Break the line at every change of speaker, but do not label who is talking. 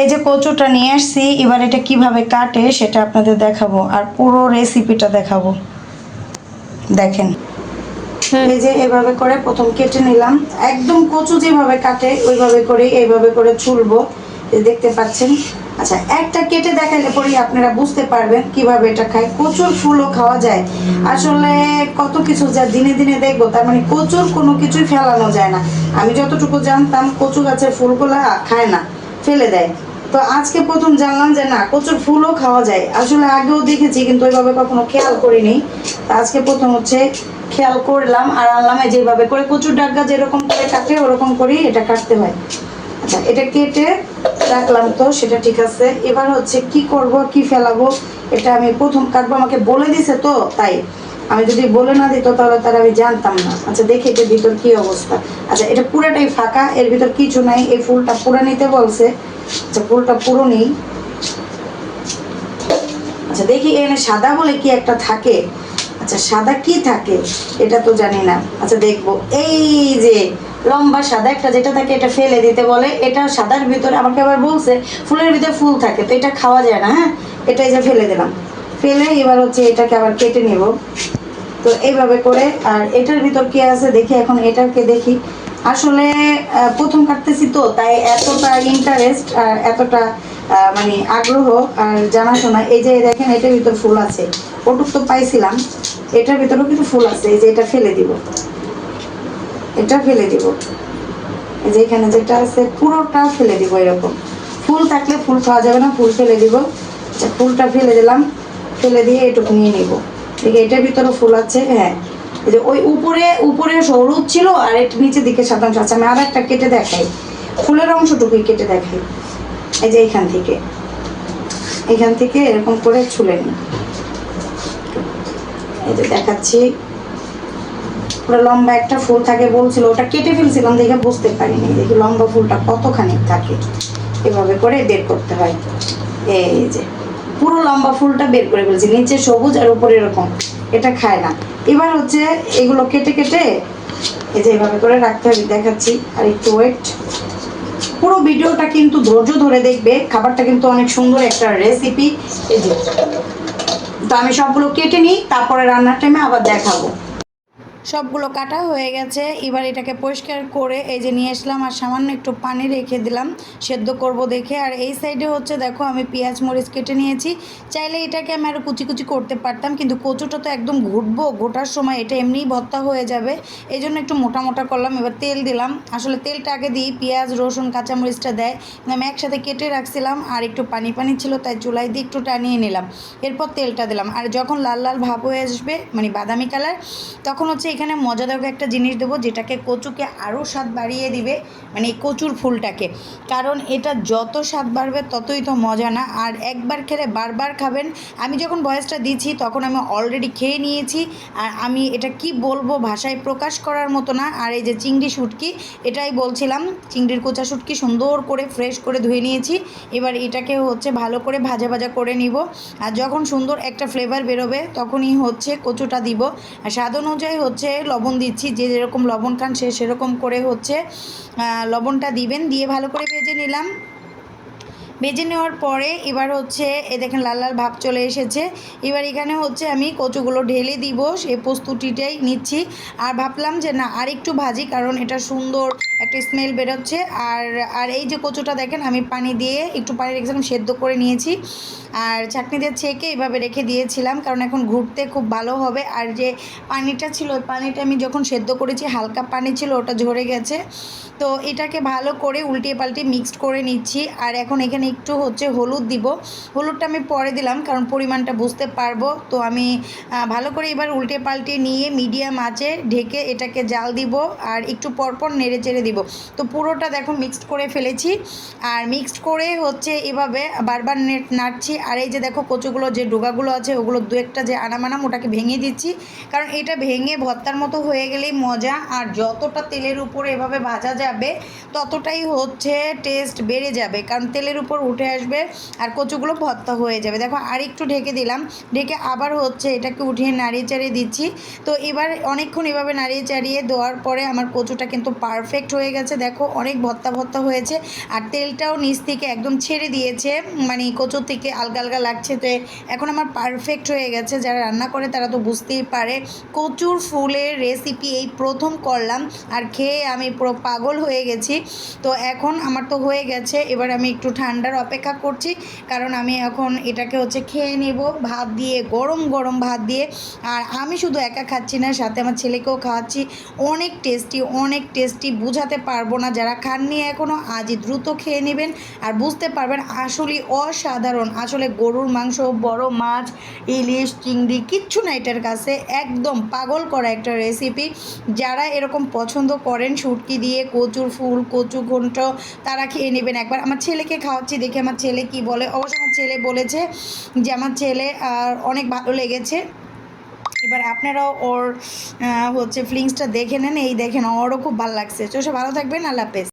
এই যে কচুটা নিয়ে আসছি এবার এটা কীভাবে কাটে সেটা আপনাদের দেখাবো। আর পুরো রেসিপিটা দেখাবো। দেখেন। এই যে এভাবে করে প্রথম কেটে নিলাম। একদম কচু যেভাবে কাটে ওইভাবে করে এইভাবে করে চুলবো দেখতে পাচ্ছেন? আচ্ছা একটা কেটে দেখাইলে পরেই আপনারা বুঝতে পারবেন কীভাবে এটা খায়। কচুর ফুলও খাওয়া যায়। আসলে কত কিছু যা দিনে দিনে দেখব তার মানে কচুর কোনো কিছুই ফেলানো যায় না। আমি যতটুকু জানতাম কচু গাছের ফুলগুলা খায় না। ফেলে দেয়। তো আজকে প্রথম জানলাম যে না, কচুর ফুলও খাওয়া যায়। আসলে আগেও দেখেছি, কিন্তু ওইভাবে কখনো খেয়াল করিনি। আজকে প্রথম হচ্ছে খেয়াল করলাম আর আনলাম যেভাবে করে কচুর ডাগা যেরকম করে কাটে, ওরকম করেই এটা কাটতে হয়। আচ্ছা এটা কেটে রাখলাম তো, সেটা ঠিক আছে। এবার হচ্ছে কি করব, কি ফেলাবো, এটা আমি প্রথম কাটবো। আমাকে বলে দিছে তো, তাই। আমি যদি বলে না দিত তাহলে তার আমি জানতাম না। আচ্ছা দেখি এটার ভিতর কি অবস্থা। আচ্ছা এটা পুরাটাই ফাঁকা, এর ভিতর কিছু নাই। এই ফুলটা পুরো নিতে বলছে। আচ্ছা ফুলটা পুরো নেই। আচ্ছা দেখি এখানে সাদা বলে কি একটা থাকে। আচ্ছা সাদা কি থাকে? এটা তো জানি না। আচ্ছা দেখব। এই যে, লম্বা সাদা একটা যেটা থাকে, এটা ফেলে দিতে বলে। এটা সাদার ভিতরে আমাকে আবার বলছে, ফুলের ভিতরে ফুল থাকে, তো এটা খাওয়া যায় না হ্যাঁ? এটাই যে ফেলে দিলাম। ফেলে এবার হচ্ছে এটাকে আবার কেটে নেব। তো এইভাবে করে, আর এটার ভিতর কি আছে দেখি, এখন এটাকে দেখি। আসলে প্রথম কাটতেছি তো, তাই এতটা ইন্টারেস্ট আর এতটা মানে আগ্রহ আর জানাশোনা। এই যে দেখেন, এটার ভিতর ফুল আছে। ওটুক তো পাইছিলাম। এটার ভিতরেও কিন্তু ফুল আছে। এই যে এটা ফেলে দিব। এটা ফেলে দিব। এই যে এখানে যেটা আছে, পুরোটা ফেলে দিব এরকম। ফুল থাকলে ফুল খাওয়া যাবে না, ফুল ফেলে দিব। আচ্ছা ফুলটা ফেলে দিলাম। ফেলে দিয়ে এটুকু নিয়ে নিব। দেখি এটার ভিতরে ফুল আছে হ্যাঁ। এই যে ওই উপরে উপরে হলুদ ছিল আর এর নিচের দিকে সাদা অংশ আছে। আমি আর একটা কেটে দেখাই। ফুলের অংশটুকুই কেটে দেখাই। এই যে এইখান থেকে। এখান থেকে এরকম করে ছুলে নিই। এই যে দেখাচ্ছি। পুরো লম্বা একটা ফুল থাকে বলছিল, ওটা কেটে ফেলছিলাম দেখে বুঝতে পারিনি। দেখি লম্বা ফুলটা কতখানি থাকে। এভাবে করে বের করতে হয়। এই যে। পুরো লম্বা ফুলটা বের করে ফেলছি, নিচে সবুজ আর উপরে এরকম। এটা খায় না। এবার হচ্ছে এগুলো কেটে কেটে এই যে এভাবে করে রাখতে হবে, দেখাচ্ছি। আর একটু ওয়েট পুরো ভিডিওটা কিন্তু ধৈর্য ধরে দেখবে। খাবারটা কিন্তু অনেক সুন্দর একটা রেসিপি এই যে, তো আমি সবগুলো কেটে নিই, তারপরে রান্নার টাইমে আবার দেখাবো। সবগুলো কাটা হয়ে গেছে। এবার এটাকে পরিষ্কার করে এই যে নিয়ে আসলাম আর সামান্য একটু পানি রেখে দিলাম। সেদ্ধ করব দেখে। আর এই সাইডে হচ্ছে দেখো আমি পেঁয়াজ, মরিচ কেটে নিয়েছি। চাইলে এটাকে আমি আরও কুচি কুচি করতে পারতাম, কিন্তু কচুটা তো একদম ঘুটবো ঘোটার সময় এটা এমনিই ভর্তা হয়ে যাবে। এই জন্য একটু মোটা মোটা করলাম, এবার তেল দিলাম। আসলে তেলটা আগে দিই, পেঁয়াজ, রসুন কাঁচামরিচটা দেয়। আমি একসাথে কেটে রাখছিলাম আর একটু পানি পানি ছিল, তাই চুলাই দিয়ে একটু টানিয়ে নিলাম। এরপর তেলটা দিলাম। আর যখন লাল লাল ভাব হয়ে আসবে মানে বাদামি কালার, তখন হচ্ছে এখানে মজাদার একটা জিনিস দেবো, যেটাকে কচুকে আরও স্বাদ বাড়িয়ে দিবে মানে এই কচুর ফুলটাকে। কারণ এটা যত স্বাদ বাড়বে ততই তো মজা না। আর একবার খেলে বারবার খাবেন। আমি যখন বয়সটা দিচ্ছি তখন আমি অলরেডি খেয়ে নিয়েছি। আর আমি এটা কি বলব ভাষায় প্রকাশ করার মতো না। আর এই যে চিংড়ি শুটকি, এটাই বলছিলাম, চিংড়ির কোচা শুটকি সুন্দর করে ফ্রেশ করে ধুয়ে নিয়েছি। এবার এটাকে হচ্ছে ভালো করে ভাজা ভাজা করে নিব। আর যখন সুন্দর একটা ফ্লেভার বেরোবে, তখনই হচ্ছে কচুটা দিব। আর স্বাদ অনুযায়ী হচ্ছে লবণ দিচ্ছি, যে যেরকম লবণ খান সে সেরকম করে হচ্ছে লবণটা দিবেন, দিয়ে ভালো করে ভেজে নিলাম। ভেজে নেওয়ার পরে এবার হচ্ছে, এ দেখেন লাল লাল ভাব চলে এসেছে। এবার এখানে হচ্ছে আমি কচুগুলো ঢেলে দিব, সে প্রস্তুতিটাই নিচ্ছি। আর ভাবলাম যে না আর একটু ভাজি, কারণ এটা সুন্দর একটা স্মেল বেরোচ্ছে। আর আর এই যে কচুটা দেখেন, আমি পানি দিয়ে একটু পানি রেখেছিলাম সেদ্ধ করে নিয়েছি। আর চাটনি দিয়ে ছেঁকে এইভাবে রেখে দিয়েছিলাম, কারণ এখন ঘুরতে খুব ভালো হবে। আর যে পানিটা ছিল, ওই পানিটা আমি যখন সেদ্ধ করেছি, হালকা পানি ছিল, ওটা ঝরে গেছে। তো এটাকে ভালো করে উল্টিয়ে পাল্টিয়ে মিক্সড করে নিচ্ছি। আর এখন এখানে একটু হচ্ছে হলুদ দিব। হলুদটা আমি পরে দিলাম, কারণ পরিমাণটা বুঝতে পারব। তো আমি ভালো করে এবার উল্টে পাল্টে নিয়ে মিডিয়াম আঁচে ঢেকে এটাকে জাল দিব। আর একটু পরপর নেড়ে চেড়ে দিব। তো পুরোটা দেখো মিক্সড করে ফেলেছি। আর মিক্সড করে হচ্ছে এভাবে বারবার নেট নাড়ছি। আর এই যে দেখো কচুগুলো, যে ডোগাগুলো আছে, ওগুলো দু একটা যে আনামানাম ওটাকে ভেঙে দিচ্ছি। কারণ এটা ভেঙে ভর্তার মতো হয়ে গেলেই মজা। আর যতটা তেলের উপরে এভাবে ভাজা যাবে, ততটাই হচ্ছে টেস্ট বেড়ে যাবে। কারণ তেলের উপর উঠে আসবে আর কচুগুলো ভর্তা হয়ে যাবে। দেখো আর একটু ঢেকে দিলাম। ঢেকে আবার হচ্ছে এটাকে উঠিয়ে নাড়িয়ে চাড়িয়ে দিচ্ছি। তো এবার অনেকক্ষণ এভাবে নাড়িয়ে চাড়িয়ে দেওয়ার পরে আমার কচুটা কিন্তু পারফেক্ট হয়ে গেছে। দেখো, অনেক ভত্তা ভত্তা হয়েছে আর তেলটাও নিচ থেকে একদম ছেড়ে দিয়েছে। মানে কচুর থেকে আলগা আলগা লাগছে। তো এখন আমার পারফেক্ট হয়ে গেছে। যারা রান্না করে তারা তো বুঝতেই পারে। কচুর ফুলের রেসিপি এই প্রথম করলাম আর খেয়ে আমি পুরো পাগল হয়ে গেছি। তো এখন আমার তো হয়ে গেছে। এবার আমি একটু ঠান্ডার অপেক্ষা করছি। কারণ আমি এখন এটাকে হচ্ছে খেয়ে নেব ভাত দিয়ে, গরম গরম ভাত দিয়ে। আর আমি শুধু একা খাচ্ছি না, সাথে আমার ছেলেকেও খাওয়াচ্ছি। অনেক টেস্টি অনেক টেস্টি বোঝাতে পারব না। যারা খাননি এখনও আজই দ্রুত খেয়ে নেবেন আর বুঝতে পারবেন আসলে অসাধারণ। আসলে গরুর মাংস, বড় মাছ, ইলিশ, চিংড়ি, কিচ্ছু না এটার কাছে। একদম পাগল করা একটা রেসিপি যারা এরকম পছন্দ করেন, শুটকি দিয়ে কচুর ফুল, কচু ঘন্ট, তারা খেয়ে নেবেন একবার। আমার ছেলেকে খাওয়াচ্ছি, দেখে আমার ছেলে কি বলে। অবশ্য আমার ছেলে বলেছে যে, আমার ছেলে অনেক ভালো লেগেছে। এবার আপনারাও ওর হচ্ছে ফিলিংসটা দেখে নেন, এই দেখেন ওরও খুব ভালো লাগছে। সে ভালো থাকবেন, আল্লাহ হাফেজ।